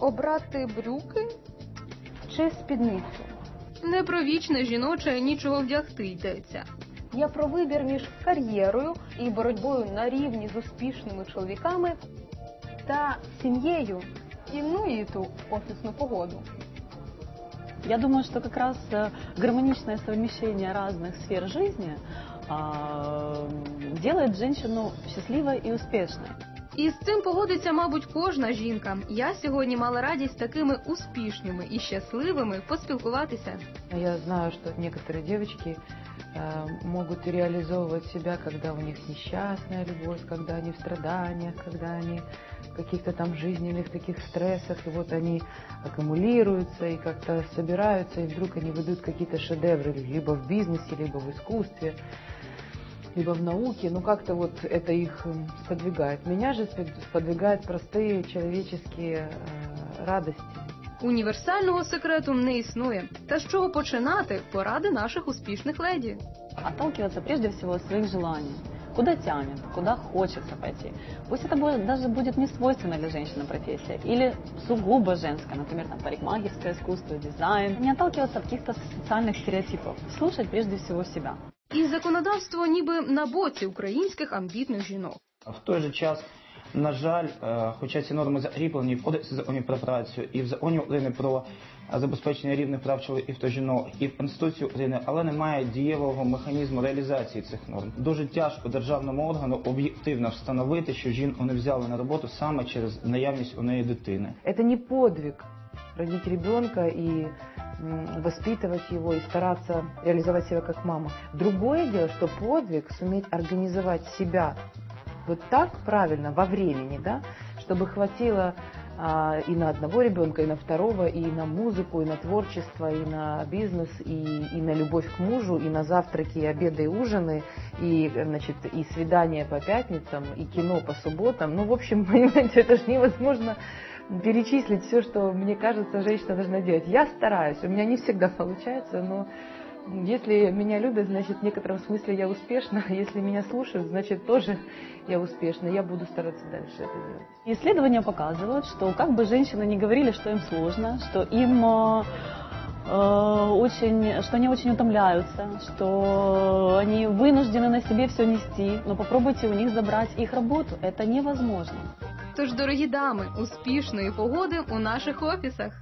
Обрати брюки чи спідницю? Не про вічне жіноче нічого вдягти йдеться. Я про вибір між кар'єрою і боротьбою на рівні з успішними чоловіками та сім'єю і ну і ту офісну погоду. Я думаю, что как раз э, гармоничное совмещение разных сфер жизни а, делает женщину счастливой и успешной. І з цим погодиться, мабуть, кожна жінка. Я сьогодні мала радість з такими успішними і щасливими поспілкуватися. Я знаю, что некоторые девочки э, могут реализовывать себя, когда у них несчастная любовь, когда они в страданиях, когда они в каких-то там жизненных таких стрессах, и вот они аккумулируются и как-то собираются, и вдруг они выдают какие-то шедевры, либо в бизнесе, либо в искусстве, либо в науке, ну как-то вот это их м, сподвигает. Меня же спод- сподвигают простые человеческие э, радости. Універсального секрету не існує. Та з чого починати поради наших успішних леді. Отталкиваться прежде всего от своих желаний. Куда тянет, куда хочется пойти. Пусть это будет, даже будет не свойственно для женщины профессия, или сугубо женская, например, там, парикмахерское искусство, дизайн. Не отталкиваться от каких-то социальных стереотипов. Слушать прежде всего себя. І законодавство ніби на боці українських амбітних жінок. В той же час, на жаль, е, хоча ці норми закріплені в Кодексі законів про працю і в законі України про е, забезпечення рівних прав чоловіків та жінок, і в Конституції України, але немає дієвого механізму реалізації цих норм. Дуже тяжко державному органу об'єктивно встановити, що жінку не взяли на роботу саме через наявність у неї дитини. Это не подвиг родить ребенка и м, воспитывать его и стараться реализовать себя как мама. Другое дело, что подвиг суметь организовать себя вот так правильно во времени, да, чтобы хватило а, и на одного ребенка, и на второго, и на музыку, и на творчество, и на бизнес, и, и на любовь к мужу, и на завтраки, и обеды, и ужины, и, значит, и свидания по пятницам, и кино по субботам. Ну, в общем, понимаете, это же невозможно перечислить все, что, мне кажется, женщина должна делать. Я стараюсь, у меня не всегда получается, но если меня любят, значит, в некотором смысле я успешна. Если меня слушают, значит, тоже я успешна. Я буду стараться дальше это делать. Исследования показывают, что как бы женщины не говорили, что им сложно, что им э, э, очень, что они очень утомляются, что они вынуждены на себе все нести, но попробуйте у них забрать их работу, это невозможно. Тож, дорогі дами, успішної погоди у наших офісах.